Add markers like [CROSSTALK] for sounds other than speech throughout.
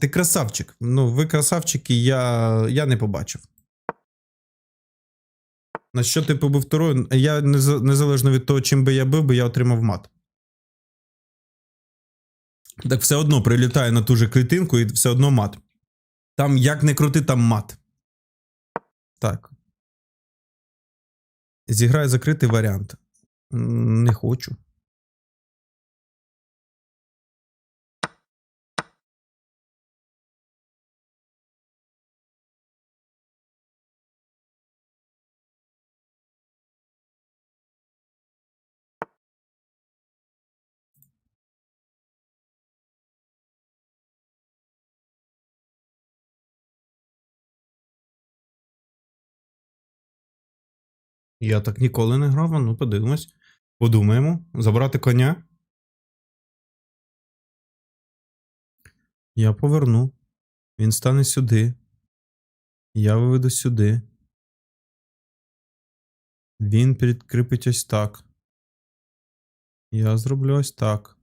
Ти красавчик. Ну, ви красавчики, я, я не побачив. На що ти побив второю? Я незалежно від того, чим би я бив, би я отримав мат. Так все одно прилітає на ту же клітинку і все одно мат. Там як не крути, там мат. Так. Зіграю закритий варіант. Не хочу. Я так ніколи не грав, ну подивимось. Подумаємо. Забрати коня. Я поверну. Він стане сюди. Я виведу сюди. Він підкріпить ось так. Я зроблю ось так.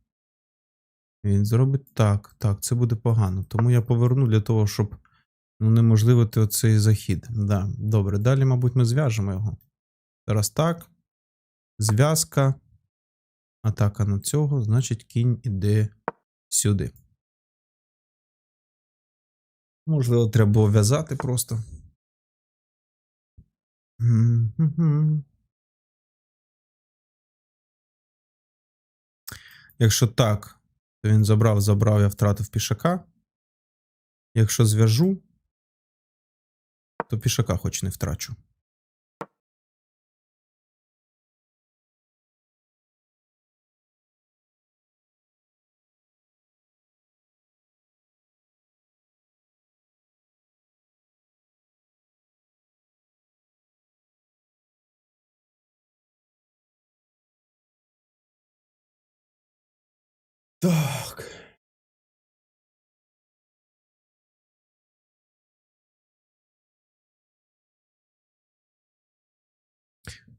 Він зробить так. Так, це буде погано. Тому я поверну для того, щоб ну, неможливити оцей захід. Да, добре. Далі, мабуть, ми зв'яжемо його. Зараз так. Зв'язка. Атака на цього, значить, кінь іде сюди. Можливо, треба було в'язати просто. Якщо так, то він забрав, забрав, я втратив пішака. Якщо зв'яжу, то пішака хоч не втрачу.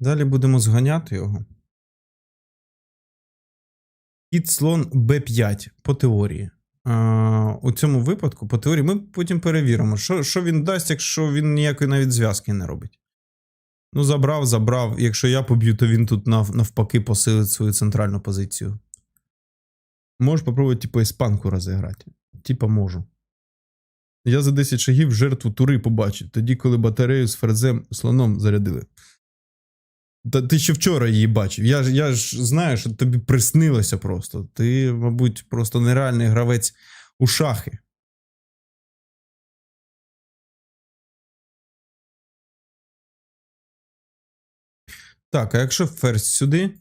Далі будемо зганяти його. Кіт слон Б5 по теорії. А, у цьому випадку, по теорії, ми потім перевіримо, що, що він дасть, якщо він ніякої навіть зв'язки не робить. Ну, забрав, забрав. Якщо я поб'ю, то він тут нав, навпаки посилить свою центральну позицію. Можеш попробувати, типу, іспанку розіграти. Типа можу. Я за 10 шагів жертву тури побачив, тоді, коли батарею з ферзем слоном зарядили. Та ти ще вчора її бачив. Я ж, я ж знаю, що тобі приснилося просто. Ти, мабуть, просто нереальний гравець у шахи. Так, а якщо ферзь сюди,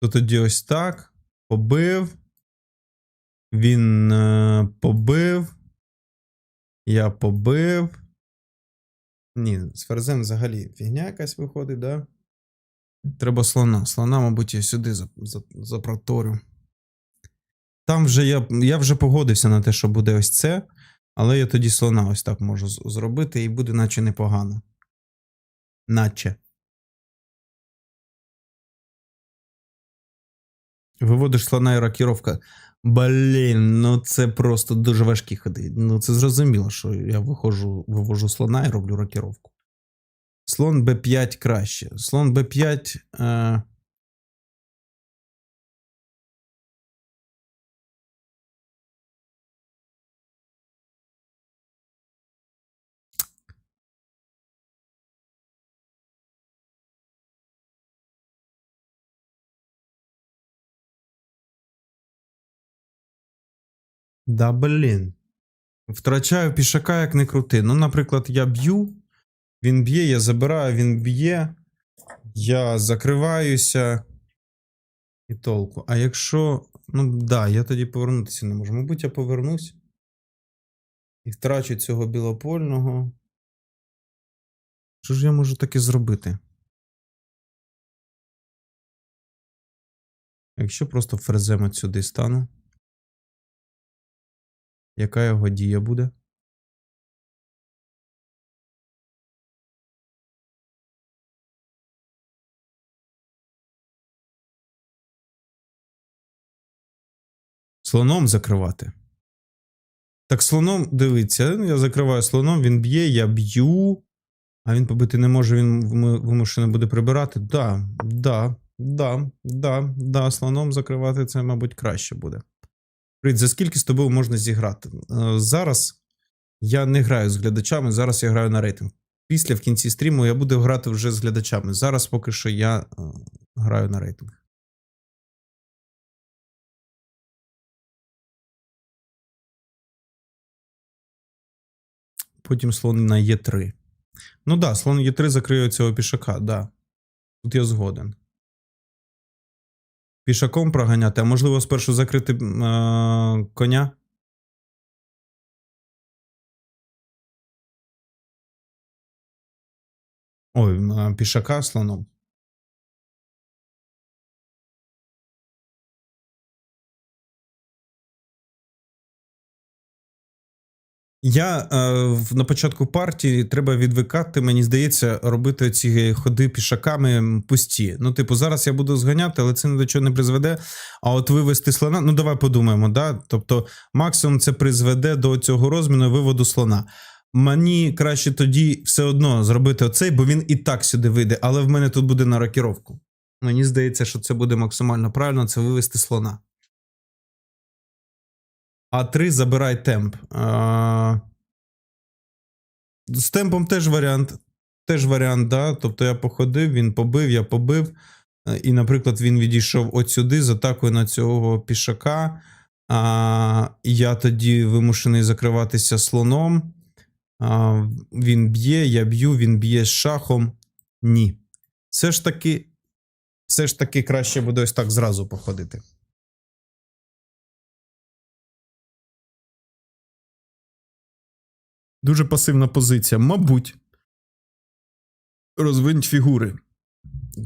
то тоді ось так. Побив. Він е, побив. Я побив. Ні, з ферзем взагалі фігня якась виходить, да? Треба слона. Слона, мабуть, я сюди за- за- запроторю. Там вже я, я вже погодився на те, що буде ось це, але я тоді слона ось так можу зробити, і буде наче непогано. Наче. Виводиш слона і рокіровка. Блін, ну це просто дуже важкі ходи. Ну це зрозуміло, що я виходжу, вивожу слона і роблю рокіровку. Слон b5 краще. Слон b5. Е... Да, блін. Втрачаю пішака, як не крути. Ну, наприклад, я б'ю, він б'є, я забираю, він б'є, я закриваюся. І толку. А якщо. Ну, да, я тоді повернутися не можу. Мабуть, я повернусь. І втрачу цього білопольного. Що ж я можу таке зробити? Якщо просто от сюди стану. Яка його дія буде? Слоном закривати. Так, слоном, дивіться, я закриваю слоном, він б'є, я б'ю. А він побити не може, він вим- вимушений буде прибирати. Да, да, да, да, да, слоном закривати це, мабуть, краще буде. Привіт, за скільки з тобою можна зіграти? Е, Зараз я не граю з глядачами, зараз я граю на рейтинг. Після в кінці стріму я буду грати вже з глядачами. Зараз поки що я е, граю на рейтинг. Потім слон на Е3. Ну да, слон Е3 закриє цього пішака, да. Тут я згоден. Пішаком проганяти, а можливо спершу закрити е, коня. Ой, пішака слоном. Я е, на початку партії треба відвикати, мені здається, робити ці ходи пішаками пусті. Ну, типу, зараз я буду зганяти, але це ні до чого не призведе. А от вивести слона, ну давай подумаємо, да? Тобто, максимум це призведе до цього розміну виводу слона. Мені краще тоді все одно зробити оцей, бо він і так сюди вийде, але в мене тут буде на рокіровку. Мені здається, що це буде максимально правильно це вивести слона. А3 забирай темп. А... З темпом теж варіант. Теж варіант, да. Тобто я походив, він побив, я побив. Е, І, наприклад, він відійшов от сюди з атакою на цього пішака. А, я тоді вимушений закриватися слоном. А, він б'є, я б'ю, він б'є з шахом. Ні. Все ж таки, все ж таки краще буде ось так зразу походити. Дуже пасивна позиція. Мабуть. Розвинь фігури.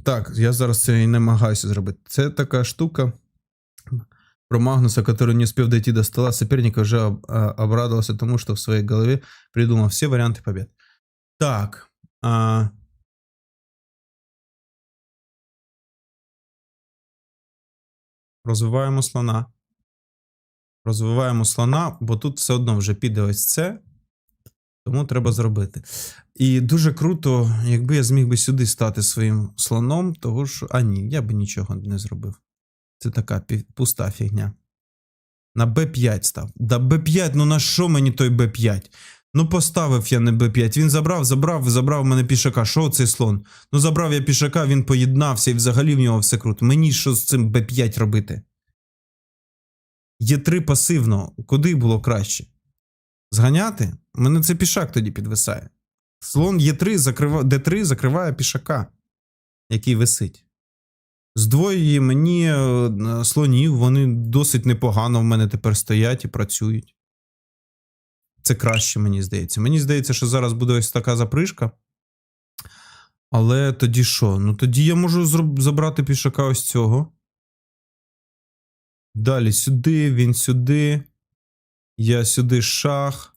Так, я зараз це і намагаюся зробити. Це така штука про Магнуса, который не успел дойти до стола соперника, об- обрадовался тому, что в своей голове придумал все варианты побед. Так. А... Розвиваємо слона. Розвиваємо слона, бо тут все одно вже піде ось це. Тому треба зробити. І дуже круто, якби я зміг би сюди стати своїм слоном, того що. А ні, я би нічого не зробив. Це така пуста фігня. На Б5 став. Да Б5, ну на що мені той Б5? Ну поставив я не Б5. Він забрав, забрав, забрав мене пішака. Що цей слон? Ну забрав я пішака, він поєднався і взагалі в нього все круто. Мені що з цим Б5 робити? Є 3 пасивно. Куди було краще? Зганяти? Мене це пішак тоді підвисає. Слон Е3 закрива... Д3 закриває пішака, який висить. Здвоює мені е, слонів, вони досить непогано в мене тепер стоять і працюють. Це краще, мені здається. Мені здається, що зараз буде ось така запришка. Але тоді що? Ну тоді я можу забрати пішака ось цього. Далі сюди, він сюди. Я сюди шах.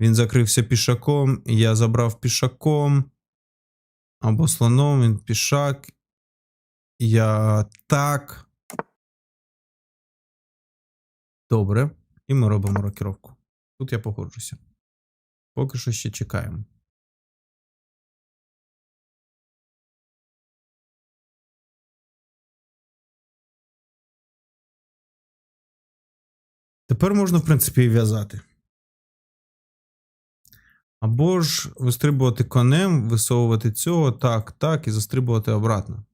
Він закрився пішаком. Я забрав пішаком. Або слоном, він пішак. Я так. Добре. І ми робимо рокіровку. Тут я погоджуся. Поки що ще чекаємо. Тепер можна, в принципі, і в'язати. Або ж вистрибувати конем, висовувати цього, так, так, і застрибувати обратно.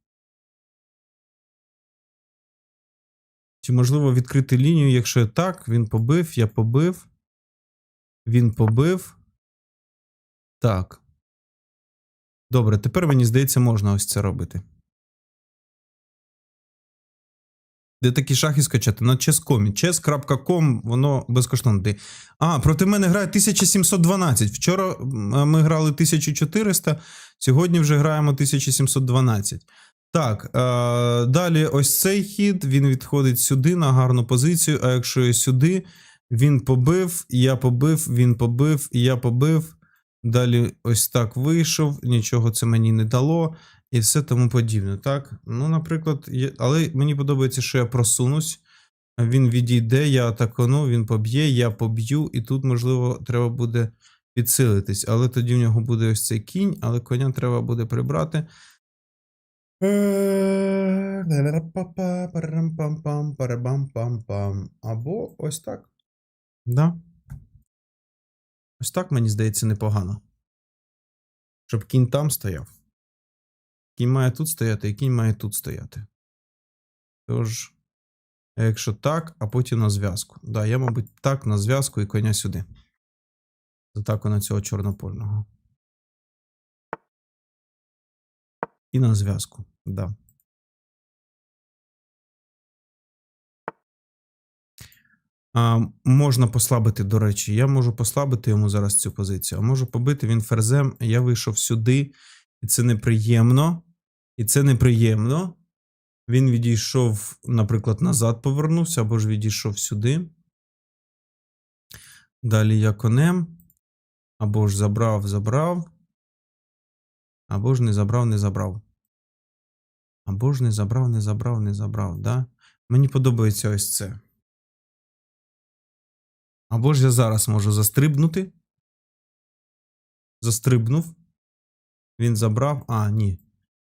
Чи можливо відкрити лінію, якщо так, він побив, я побив. Він побив. Так. Добре, тепер мені здається, можна ось це робити. Де такі шахи скачати? На chess.com. Chess.com, воно безкоштовно. А, проти мене грає 1712. Вчора ми грали 1400, сьогодні вже граємо 1712. Так, е, далі ось цей хід, він відходить сюди на гарну позицію. А якщо я сюди, він побив, я побив, він побив, я побив. Далі ось так вийшов, нічого це мені не дало, і все тому подібне. Так, ну, наприклад, є... але мені подобається, що я просунусь. Він відійде, я атакану, він поб'є, я поб'ю, і тут, можливо, треба буде підсилитись. Але тоді в нього буде ось цей кінь, але коня треба буде прибрати. Е. Або ось так. Да. Ось так, мені здається, непогано. Щоб кінь там стояв. Кінь має тут стояти, і кінь має тут стояти. Тож, якщо так, а потім на зв'язку. Да, я, мабуть, так на зв'язку і коня сюди. З атаку на цього чорнопольного. І на зв'язку, да. А, можна послабити, до речі, я можу послабити йому зараз цю позицію, а можу побити він ферзем. Я вийшов сюди, і це неприємно. І це неприємно. Він відійшов, наприклад, назад повернувся, або ж відійшов сюди. Далі я конем. Або ж забрав, забрав. Або ж не забрав, не забрав. Або ж не забрав, не забрав, не забрав. Да? Мені подобається ось це. Або ж я зараз можу застрибнути. Застрибнув. Він забрав. А, ні.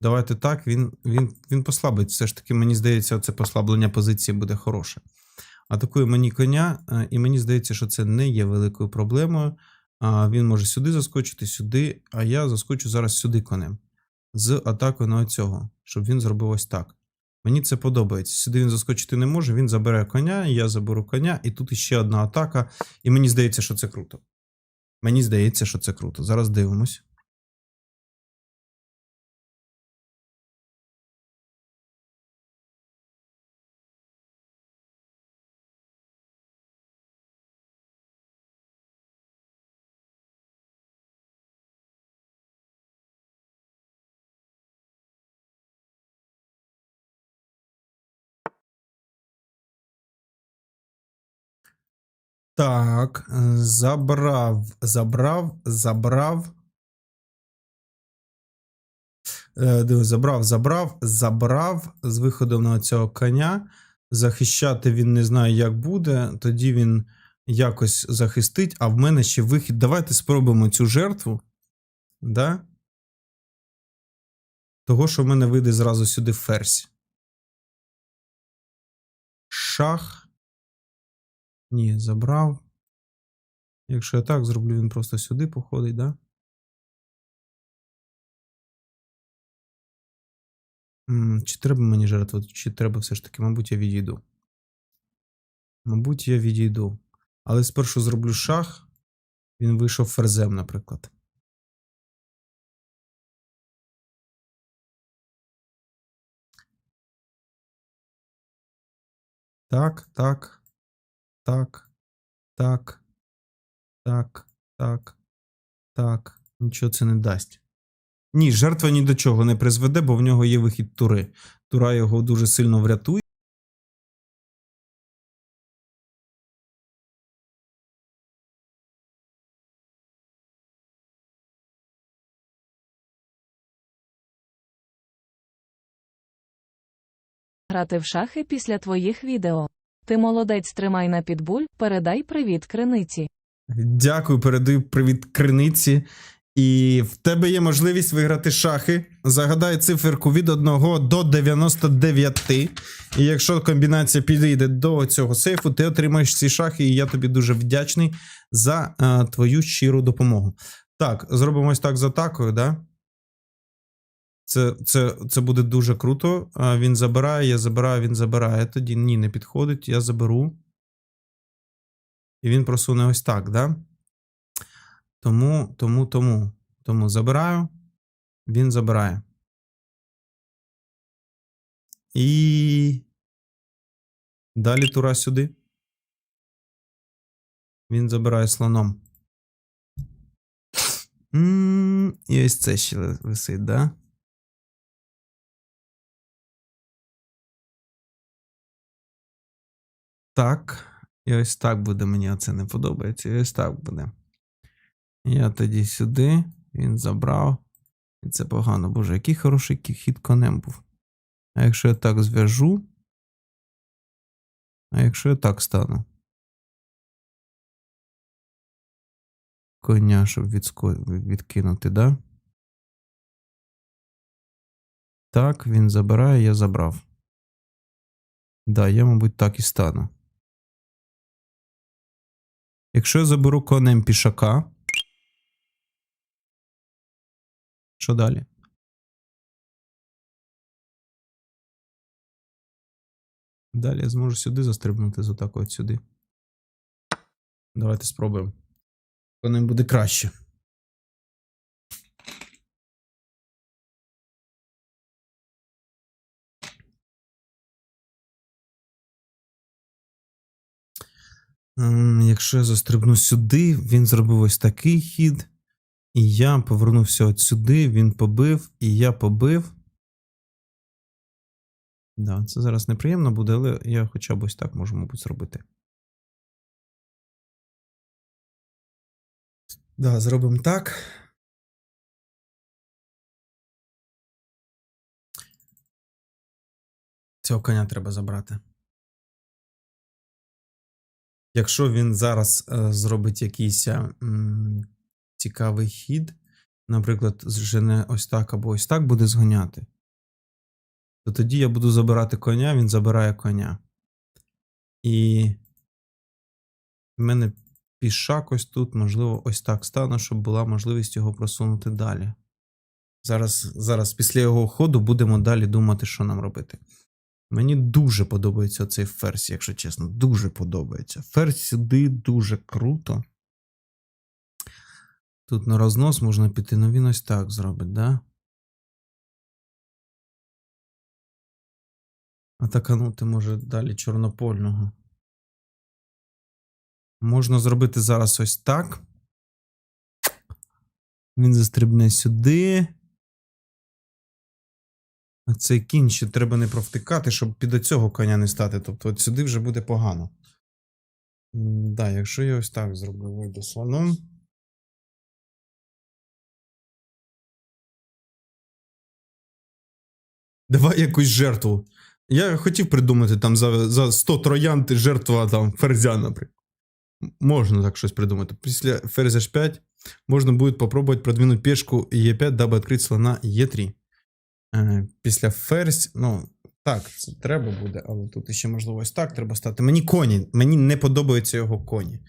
Давайте так. Він він, він послабить. Все ж таки, мені здається, це послаблення позиції буде хороше. Атакує мені коня, е, і мені здається, що це не є великою проблемою. Він може сюди заскочити, сюди, а я заскочу зараз сюди конем. З атакою на цього, щоб він зробив ось так. Мені це подобається. Сюди він заскочити не може, він забере коня, я заберу коня, і тут іще одна атака. І мені здається, що це круто. Мені здається, що це круто. Зараз дивимось. Так, забрав, забрав, забрав. Е, забрав, забрав, забрав з виходом на цього коня. Захищати він не знає, як буде. Тоді він якось захистить, а в мене ще вихід. Давайте спробуємо цю жертву. Да? Того, що в мене вийде зразу сюди ферзь. Шах. Ні, забрав. Якщо я так зроблю, він просто сюди походить, да? Чи треба мені жертвувати, чи треба все ж таки, мабуть, я відійду. Мабуть, я відійду. Але спершу зроблю шах. Він вийшов ферзем, наприклад. Так, так. Так. Так. Так. Так. Так. Нічого це не дасть. Ні, жертва ні до чого не призведе, бо в нього є вихід тури. Тура його дуже сильно врятує. грати в шахи після твоїх відео. Ти молодець тримай на підбуль, передай привіт криниці. Дякую, передаю привіт криниці. І в тебе є можливість виграти шахи. Загадай циферку від 1 до 99. І якщо комбінація підійде до цього сейфу, ти отримаєш ці шахи, і я тобі дуже вдячний за е, твою щиру допомогу. Так, зробимо ось так з атакою, да? Це, це, це буде дуже круто. А, Він забирає, я забираю, він забирає. Тоді ні, не підходить, я заберу. І він просуне ось так, да? Тому, тому, тому. Тому забираю. Він забирає. І. Далі тура сюди. Він забирає слоном. І ось це ще висить, да? Так. І ось так буде. Мені це не подобається. І ось так буде. Я тоді сюди, він забрав. І це погано. Боже, який хороший хід конем був. А якщо я так зв'яжу. А якщо я так стану? Коня, щоб відско... відкинути, да? Так, він забирає, я забрав. Да, я, мабуть, так і стану. Якщо я заберу конем пішака. Що далі? Далі я зможу сюди застрибнути з отак от сюди. Давайте спробуємо. Конем буде краще. Якщо я застрибну сюди, він зробив ось такий хід. І я повернувся от сюди, він побив, і я побив. Да, це зараз неприємно буде, але я хоча б ось так можу, мабуть, зробити. Да, зробимо так. Цього коня треба забрати. Якщо він зараз е, зробить якийсь е, м, цікавий хід, наприклад, зжене ось так або ось так буде зганяти, то тоді я буду забирати коня, він забирає коня. І в мене пішак ось тут, можливо, ось так стану, щоб була можливість його просунути далі. Зараз, зараз після його ходу будемо далі думати, що нам робити. Мені дуже подобається цей ферзь, якщо чесно, дуже подобається. Ферзь сюди дуже круто. Тут на рознос можна піти, ну він ось так зробить, да? Атаканути може далі чорнопольного. Можна зробити зараз ось так. Він застрибне сюди. Цей кінь ще треба не провтикати, щоб під оцього коня не стати. Тобто от сюди вже буде погано. Да, якщо я ось так зроблю, вийду слоном. Давай якусь жертву. Я хотів придумати там за, за 100 троян ти жертва там ферзя, наприклад. Можна так щось придумати. Після ферзя h5 можна буде попробовать продвинуть пешку e5, дабы открыть слона e3. Е, Після ферзь, ну, так, це треба буде, але тут ще можливо ось так треба стати. Мені коні, мені не подобаються його коні,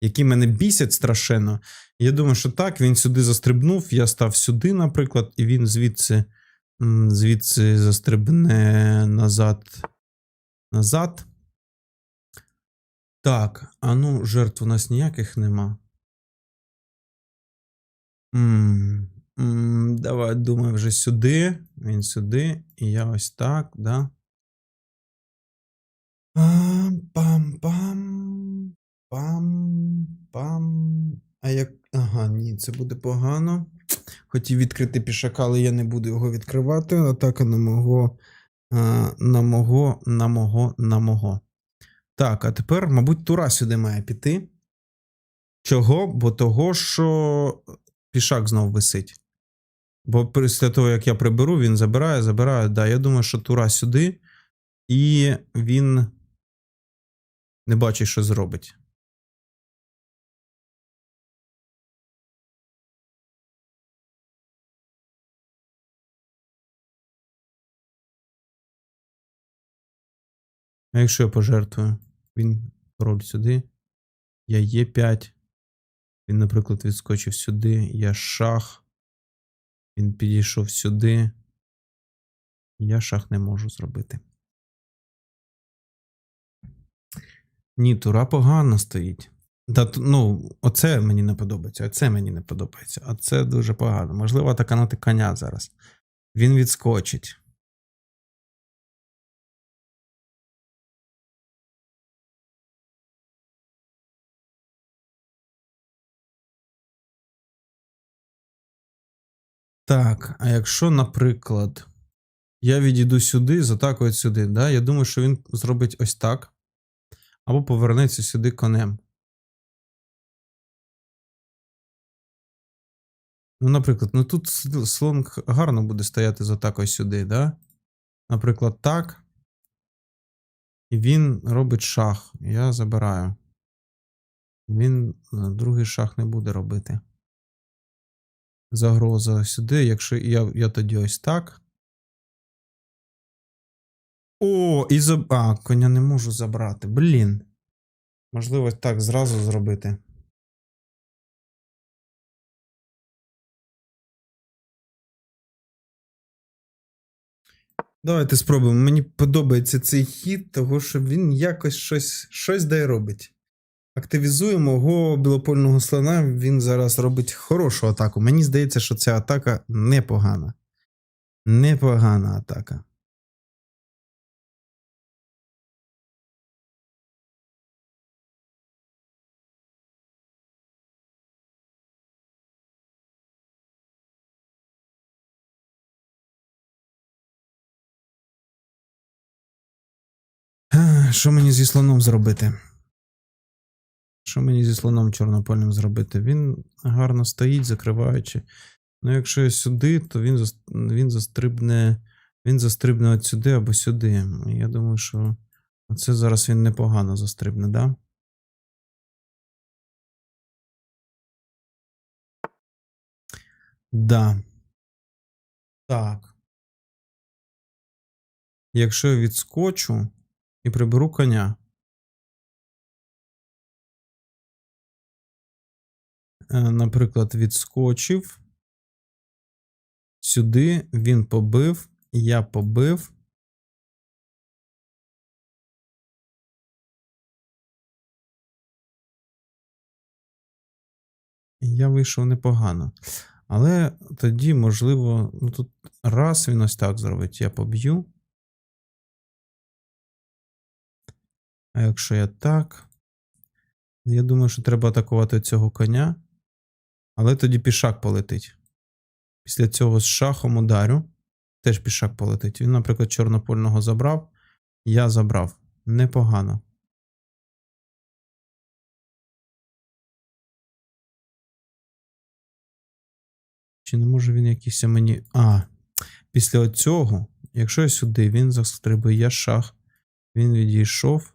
які мене бісять страшенно. Я думаю, що так, він сюди застрибнув, я став сюди, наприклад, і він звідси, звідси застрибне назад. Назад. Так, а ну, жертв у нас ніяких нема. М, Давай, думаю, вже сюди. Він сюди, і я ось так, да. Пам-пам-пам. Пам-пам. А як. Ага, ні, це буде погано. Хотів відкрити пішака, але я не буду його відкривати. Атака на мого. На мого, на мого, на мого. Так, а тепер, мабуть, тура сюди має піти. Чого? Бо того, що пішак знов висить. Бо після того, як я приберу, він забирає, забирає. Да, я думаю, що тура сюди, і він не бачить, що зробить. А якщо я пожертвую, він король сюди. Я Е5. Він, наприклад, відскочив сюди. Я шах. Він підійшов сюди. Я шах не можу зробити. Ні, тура погано стоїть. Та, ну, оце мені не подобається, оце мені не подобається. А це дуже погано. Можливо, атаканути коня зараз. Він відскочить. Так, а якщо, наприклад, я відійду сюди, з атакою сюди, да? я думаю, що він зробить ось так. Або повернеться сюди конем. Ну, наприклад, ну тут слон гарно буде стояти з атакою сюди, да? Наприклад, так. І він робить шах. Я забираю. Він е, другий шах не буде робити. Загроза сюди. Якщо я, я тоді ось так. О, і заб... А, коня не можу забрати. Блін. Можливо, так зразу зробити. Давайте спробуємо. Мені подобається цей хід, того що він якось щось, щось дає робить. Активізуємо мого білопольного слона. Він зараз робить хорошу атаку. Мені здається, що ця атака непогана. Непогана атака. Що мені зі слоном зробити? Що мені зі слоном чорнопольним зробити? Він гарно стоїть, закриваючи. Ну, якщо я сюди, то він, він застрибне. Він застрибне от сюди або сюди. Я думаю, що оце зараз він непогано застрибне, да? Да. Так. Якщо я відскочу і приберу коня. Наприклад, відскочив. Сюди він побив, я побив. Я вийшов непогано. Але тоді, можливо, ну тут раз він ось так зробить, я поб'ю. А якщо я так. Я думаю, що треба атакувати цього коня. Але тоді пішак полетить. Після цього з шахом ударю. Теж пішак полетить. Він, наприклад, чорнопольного забрав. Я забрав. Непогано. Чи не може він якийсь мені. А, після цього, якщо я сюди, він застрибує, я шах. Він відійшов.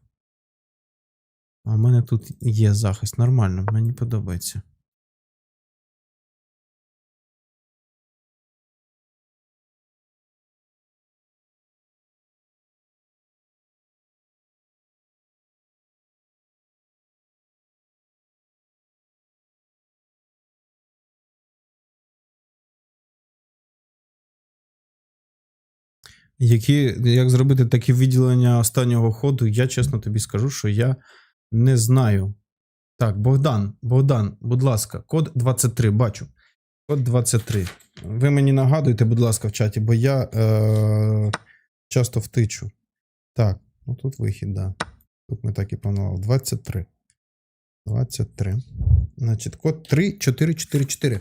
А в мене тут є захист. Нормально, мені подобається. Які, як зробити такі виділення останнього ходу, я чесно тобі скажу, що я не знаю. Так, Богдан, Богдан, будь ласка, код 23, бачу. Код 23. Ви мені нагадуйте, будь ласка, в чаті, бо я е- часто втичу. Так, ну тут вихід, да. Тут ми так і планували. 23. 23. Значить, код 3444.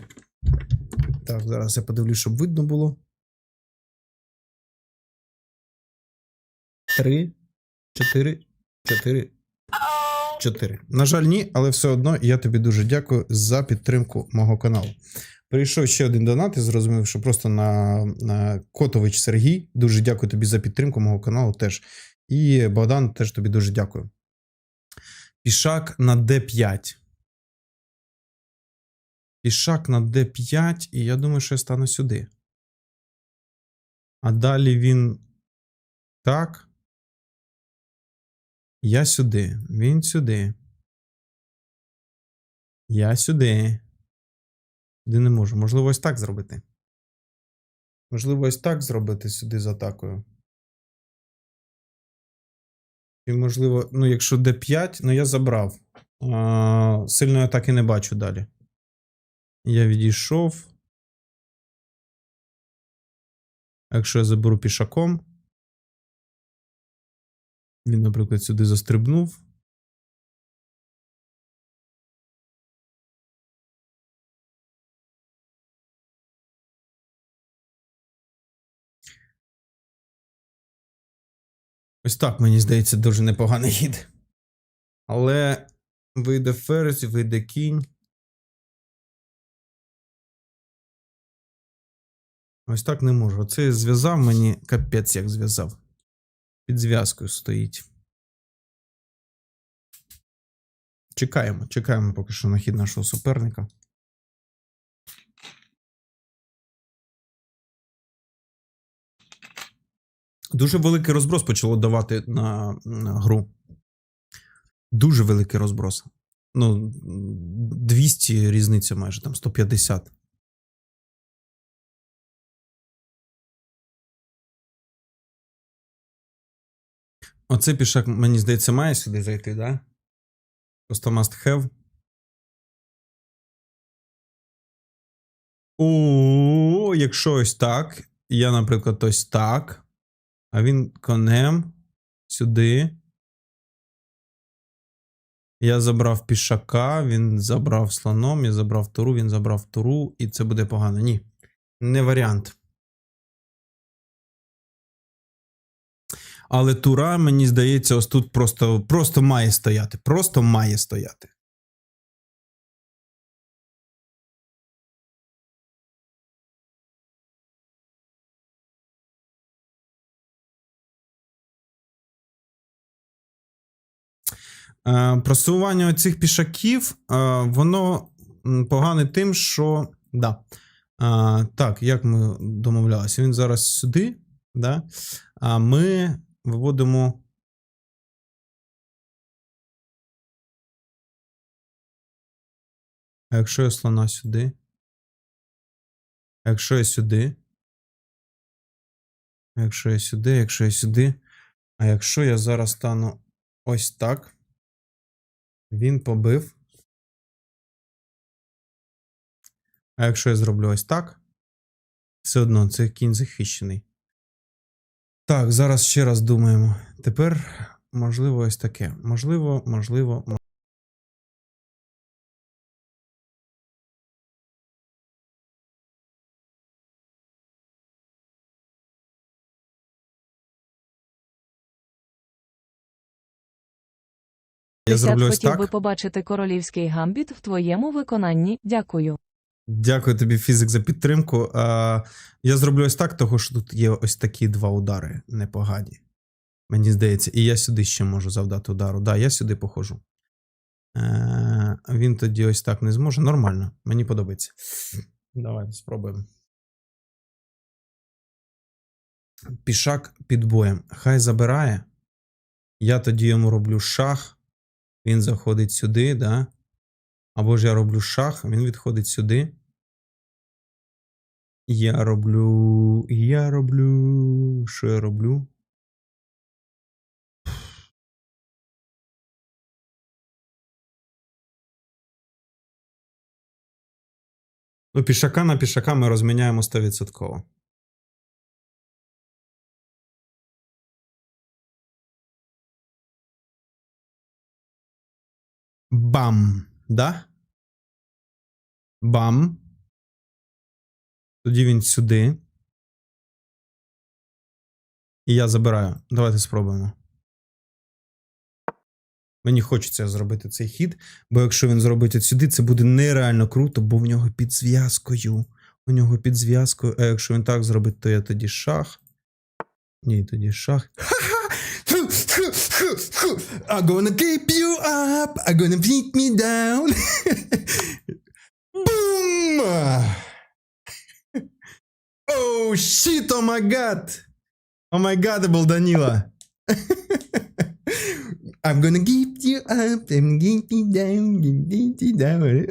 Так, зараз я подивлюсь, щоб видно було. 3, 4, 4, 4. На жаль, ні, але все одно я тобі дуже дякую за підтримку мого каналу. Прийшов ще один донат і зрозумів, що просто на, на Котович Сергій. Дуже дякую тобі за підтримку мого каналу теж. І Богдан теж тобі дуже дякую. Пішак на D5. Пішак на D5, і я думаю, що я стану сюди. А далі він так. Я сюди. Він сюди. Я сюди. Сюди не можу. Можливо, ось так зробити. Можливо, ось так зробити сюди з атакою. І, можливо, ну, якщо D5, ну я забрав. А, сильної атаки не бачу далі. Я відійшов. Якщо я заберу пішаком. Він, наприклад, сюди застрибнув. Ось так, мені здається, дуже непоганий хід. Але вийде ферзь, вийде кінь. Ось так не можу. Оце зв'язав мені капець, як зв'язав під зв'язкою стоїть. Чекаємо, чекаємо поки що на хід нашого суперника. Дуже великий розброс почало давати на, на гру. Дуже великий розброс. Ну, 200 різниця майже там 150. Оцей пішак, мені здається, має сюди зайти, да? Просто must have. О, якщо ось так. Я, наприклад, ось так. А він конем сюди. Я забрав пішака, він забрав слоном, я забрав туру, він забрав туру, і це буде погано. Ні. Не варіант. Але тура, мені здається, ось тут просто, просто має стояти. Просто має стояти. Е, Просування цих пішаків, е, воно погане тим, що. Да. Е, Так, як ми домовлялися? Він зараз сюди, да? а ми виводимо. А якщо я слона сюди? Якщо я сюди? Якщо я сюди, якщо я сюди? А якщо я зараз стану ось так? Він побив. А якщо я зроблю ось так, все одно це кінь захищений. Так, зараз ще раз думаємо. Тепер, можливо, ось таке. Можливо, можливо. мо- Я зроблю ось хотів так. би побачити королівський гамбіт в твоєму виконанні. Дякую. Дякую тобі, фізик, за підтримку. А, я зроблю ось так, тому що тут є ось такі два удари непогані. Мені здається, і я сюди ще можу завдати удару. Да, я сюди походжу. Е, він тоді ось так не зможе. Нормально, мені подобається. Давай спробуємо. Пішак під боєм. Хай забирає. Я тоді йому роблю шах. Він заходить сюди, да? Або ж я роблю шах, він відходить сюди. Я роблю. Я роблю. Що я роблю? Ну, пішака на пішака ми розміняємо 100%. Бам! Да? Бам. Тоді він сюди. І я забираю. Давайте спробуємо. Мені хочеться зробити цей хід, бо якщо він зробить от сюди, це буде нереально круто, бо в нього під зв'язкою. У нього під зв'язкою. А якщо він так зробить, то я тоді шах. Ні, тоді шах. I'm gonna keep you up. I'm gonna beat me down. [LAUGHS] Boom! Oh shit, oh my god. Oh my god, это был Данила. I'm gonna keep you up and keep you down, keep you down.